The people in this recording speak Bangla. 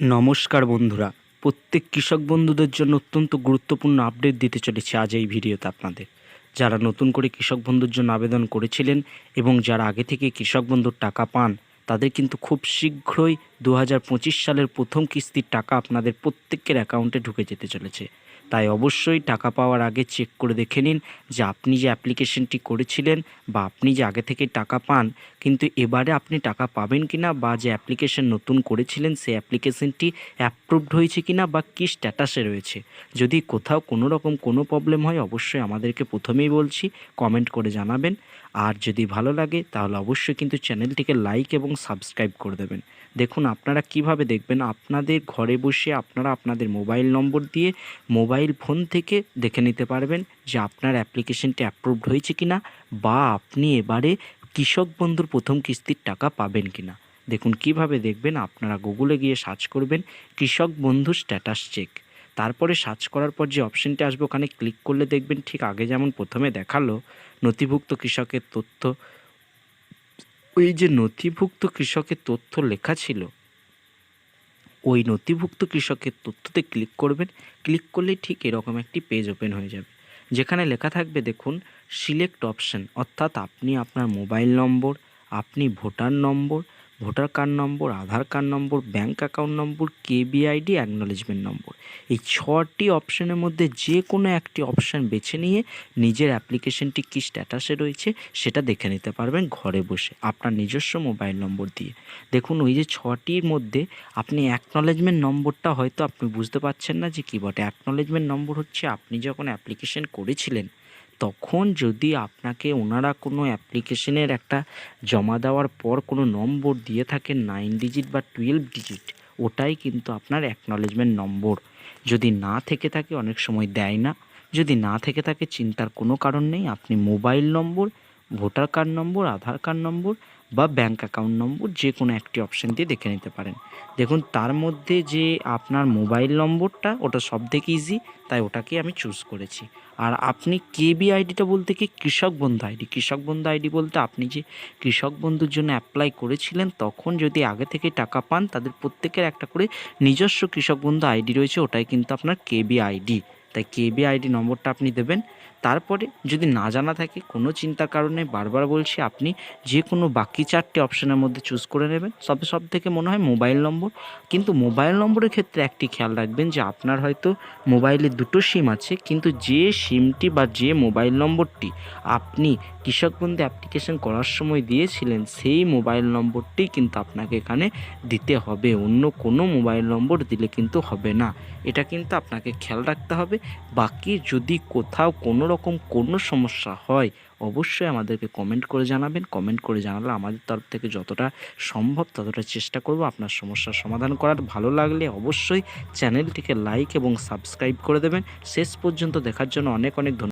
নমস্কার বন্ধুরা। প্রত্যেক কৃষক বন্ধুদের জন্য অত্যন্ত গুরুত্বপূর্ণ আপডেট দিতে চলেছে আজ এই ভিডিওতে আপনাদের। যারা নতুন করে কৃষক বন্ধুর জন্য আবেদন করেছিলেন এবং যারা আগে থেকে কৃষক বন্ধুর টাকা পান তাদের কিন্তু খুব শীঘ্রই দু হাজার পঁচিশ সালের প্রথম কিস্তির টাকা আপনাদের প্রত্যেকের অ্যাকাউন্টে ঢুকে যেতে চলেছে। তাই অবশ্যই টাকা পাওয়ার আগে চেক করে দেখে নিন যে আপনি যে অ্যাপ্লিকেশনটি করেছিলেন বা আপনি যে আগে থেকে টাকা পান, কিন্তু এবারে আপনি টাকা পাবেন কি না বা যে অ্যাপ্লিকেশন নতুন করেছিলেন সেই অ্যাপ্লিকেশনটি অ্যাপ্রুভড হয়েছে কি না বা কী স্ট্যাটাসে রয়েছে। যদি কোথাও কোনো রকম কোনো প্রবলেম হয়, অবশ্যই আমাদেরকে প্রথমেই বলছি, কমেন্ট করে জানাবেন। আর যদি ভালো লাগে, তাহলে অবশ্যই কিন্তু চ্যানেলটিকে লাইক এবং সাবস্ক্রাইব করে দেবেন। দেখুন, আপনারা কীভাবে দেখবেন? আপনাদের ঘরে বসে আপনারা আপনাদের মোবাইল নম্বর দিয়ে মোবাইল ফোন থেকে দেখে নিতে পারবেন যে আপনার অ্যাপ্লিকেশনটি অ্যাপ্রুভড হয়েছে কি না বা আপনি এবারে কৃষক বন্ধুর প্রথম কিস্তির টাকা পাবেন কি না দেখুন, কীভাবে দেখবেন? আপনারা গুগলে গিয়ে সার্চ করবেন, কৃষক বন্ধু স্ট্যাটাস চেক তারপরে সার্চ করার পর যে অপশনটি আসবে, ওখানে ক্লিক করলে দেখবেন ঠিক আগে যেমন প্রথমে দেখাল, নথিভুক্ত কৃষকের তথ্য ওই যে নথিভুক্ত কৃষকের তথ্য লেখা ছিল, ওই নথিভুক্ত কৃষকের তথ্যতে ক্লিক করবেন। ক্লিক করলে ঠিক এরকম একটি পেজ ওপেন হয়ে যাবে। যেখানে লেখা থাকবে, দেখুন সিলেক্ট অপশন অর্থাৎ আপনি আপনার মোবাইল নম্বর আপনি voter number voter card number, Aadhaar card number bank account number, KBID acknowledgement number. এই ছটি অপশানের মধ্যে যে কোনো একটি অপশান বেছে নিয়ে নিজের অ্যাপ্লিকেশনটি কী স্ট্যাটাসে রয়েছে সেটা দেখে নিতে পারবেন ঘরে বসে আপনার নিজস্ব মোবাইল নম্বর দিয়ে। দেখুন, ওই যে ছটির মধ্যে আপনি অ্যাকনোলেজমেন্ট নম্বরটা হয়তো আপনি বুঝতে পারছেন না যে কী বটে। অ্যাকনোলেজমেন্ট নম্বর হচ্ছে আপনি যখন অ্যাপ্লিকেশন করেছিলেন তখন যদি আপনাকে ওনারা কোনো অ্যাপ্লিকেশনের একটা জমা দেওয়ার পর কোনো নম্বর দিয়ে থাকে নাইন ডিজিট বা টুয়েলভ ডিজিট, ওটাই কিন্তু আপনার অ্যাকনলেজমেন্ট নম্বর। যদি না থেকে থাকে, অনেক সময় দেয় না। যদি না থেকে থাকে, চিন্তার কোনো কারণ নেই। আপনি mobile number, voter card number, Aadhaar card number বা ব্যাঙ্ক অ্যাকাউন্ট নম্বর যে কোনো একটি অপশান দিয়ে দেখে নিতে পারেন। দেখুন, তার মধ্যে যে আপনার মোবাইল নম্বরটা, ওটা সব থেকে ইজি তাই ওটাকে আমি চুজ করেছি। আর আপনি কেবি আইডিটা বলতে কি? কৃষক বন্ধু আইডি কৃষক বন্ধু আইডি বলতে আপনি যে কৃষক বন্ধুর জন্য অ্যাপ্লাই করেছিলেন, তখন যদি আগে থেকে টাকা পান, তাদের প্রত্যেকের একটা করে নিজস্ব কৃষক বন্ধু আইডি রয়েছে, ওটাই কিন্তু আপনার কে কেবি আইডি তাই কেবি আইডি নম্বরটা আপনি দেবেন। তারপরে যদি না জানা থাকে, কোনো চিন্তার কারণে বারবার বলছি আপনি যে কোনো বাকি চারটে অপশানের মধ্যে চুজ করে নেবেন। সবে সব থেকে মনে হয় মোবাইল নম্বর কিন্তু মোবাইল নম্বরের ক্ষেত্রে একটি খেয়াল রাখবেন যে আপনার হয়তো মোবাইলে দুটো সিম আছে, কিন্তু যে সিমটি বা যে মোবাইল নম্বরটি আপনি কৃষক বন্ধু অ্যাপ্লিকেশন করার সময় দিয়েছিলেন, সেই মোবাইল নম্বরটি কিন্তু আপনাকে এখানে দিতে হবে। অন্য কোনো মোবাইল নম্বর দিলে কিন্তু হবে না। এটা কিন্তু আপনাকে খেয়াল রাখতে হবে। বাকি যদি কোথাও কোনো রকম কোনো সমস্যা হয়, অবশ্যই আমাদেরকে কমেন্ট করে জানাবেন। কমেন্ট করে জানালে আমাদের তরফ থেকে যতটা সম্ভব ততটা চেষ্টা করব আপনার সমস্যার সমাধান করার। ভালো লাগলে অবশ্যই চ্যানেলটিকে লাইক এবং সাবস্ক্রাইব করে দেবেন। শেষ পর্যন্ত দেখার জন্য অনেক অনেক ধন্যবাদ।